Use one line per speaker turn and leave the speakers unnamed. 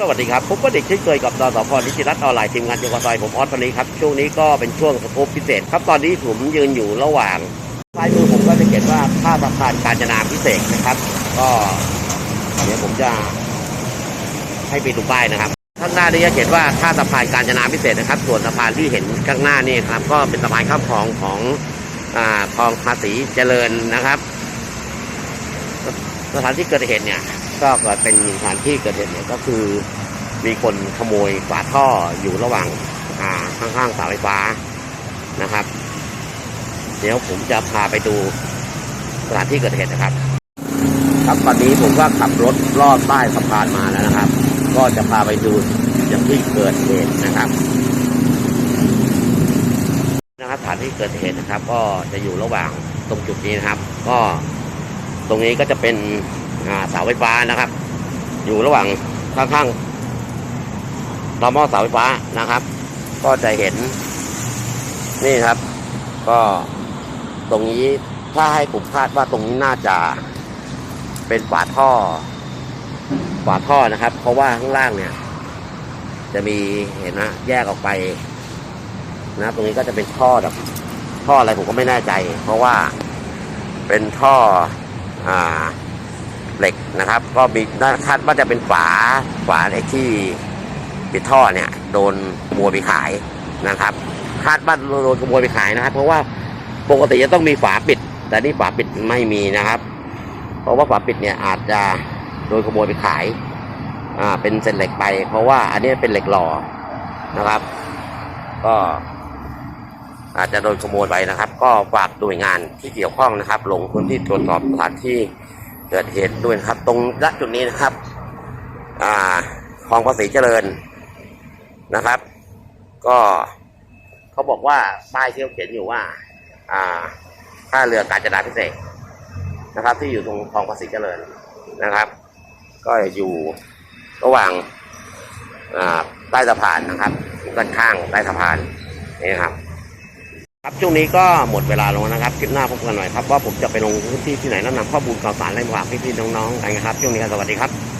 สวัสดีครับผมก็เด็กเช่นเคยกับดสพนิติรัตน์ออนไลน์ทีมงานเกี่ยวกับซอยผมออสวันนี้ครับช่วงนี้ก็เป็นช่วงสกู๊ปพิเศษครับตอนนี้ผมยืนอยู่ระหว่างซ้ายมือผมก็จะเขียนว่าท่าสะพานกาญจนาพิเศษนะครับ ก็เดี๋ยวผมจะให้ไปดูป้ายนะครับข้างหน้านี้จะเขียนว่าท่าสะพานกาญจนาพิเศษนะครับ ส่วนสะพานที่เห็นข้างหน้านี่ครับ ก็เป็นสะพานข้ามคลองของคลองภาษีเจริญนะครับ สถานที่เกิดเหตุเนี่ย ก็เกิดเป็นสถานที่เกิดเหตุเนี่ยก็คือมีคนขโมยฝาท่ออยู่ระหว่างข้างๆเสาไฟฟ้านะครับ เดี๋ยวผมจะพาไปดูสถานที่เกิดเหตุนะครับ ครับตอนนี้ผมก็ขับรถลอดใต้สะพานมาแล้วนะครับ ก็จะพาไปดูอย่างที่เกิดเหตุนะครับนะครับสถานที่เกิดเหตุนะครับ ก็จะอยู่ระหว่างตรงจุดนี้นะครับ ก็ตรงนี้ก็จะเป็น เสาไฟฟ้านะครับ อยู่ระหว่างข้างๆต่อหม้อเสาไฟฟ้านะครับ ก็จะเห็น นี่ครับ ก็ตรงนี้ถ้าให้ผมคาดว่าตรงนี้น่าจะเป็นฝาท่อฝาท่อนะครับ เพราะว่าข้างล่างเนี่ย จะมีเห็นนะแยกออกไปนะตรงนี้ก็จะเป็นท่อแบบท่ออะไรผมก็ไม่แน่ใจ เพราะว่าเป็นท่อ อ่า เหล็กนะครับ ก็มีน่าคาดว่าจะเป็นฝาฝาไอ้ที่ปิดท่อเนี่ยโดนขโมยไปขายนะครับ คาดว่าโดนขโมยไปขายนะครับ เพราะว่าปกติจะต้องมีฝาปิด แต่นี่ฝาปิดไม่มีนะครับ เพราะว่าฝาปิดเนี่ยอาจจะโดนขโมยไปขายอ่าเป็นเศษเหล็กไป เพราะว่าอันนี้เป็นเหล็กหล่อนะครับ ก็อาจจะโดนขโมยไปนะครับ ก็ฝากหน่วยงานที่เกี่ยวข้องนะครับ ลงพื้นที่ตรวจสอบสถานที่ เกิดเหตุด้วยนะครับ ตรงณจุดนี้นะครับ อ่าคลองภาษีเจริญนะครับ ก็เขาบอกว่าป้ายที่เขาเขียนอยู่ว่า อ่าท่าเรือการจนาพิเศษนะครับ ที่อยู่ตรงคลองภาษีเจริญนะครับ ก็อยู่ระหว่างอ่าใต้สะพานนะครับด้านข้างใต้สะพานนี่ครับ ครับช่วงนี้ก็หมดเวลาลงแล้วนะครับคลิปหน้าพบกันหน่อยครับว่าผมจะไปลงพื้นที่ที่ไหนแล้วนำข้อมูลข่าวสารอะไรมาฝากพี่ๆน้องๆกันนะครับช่วงนี้สวัสดีครับ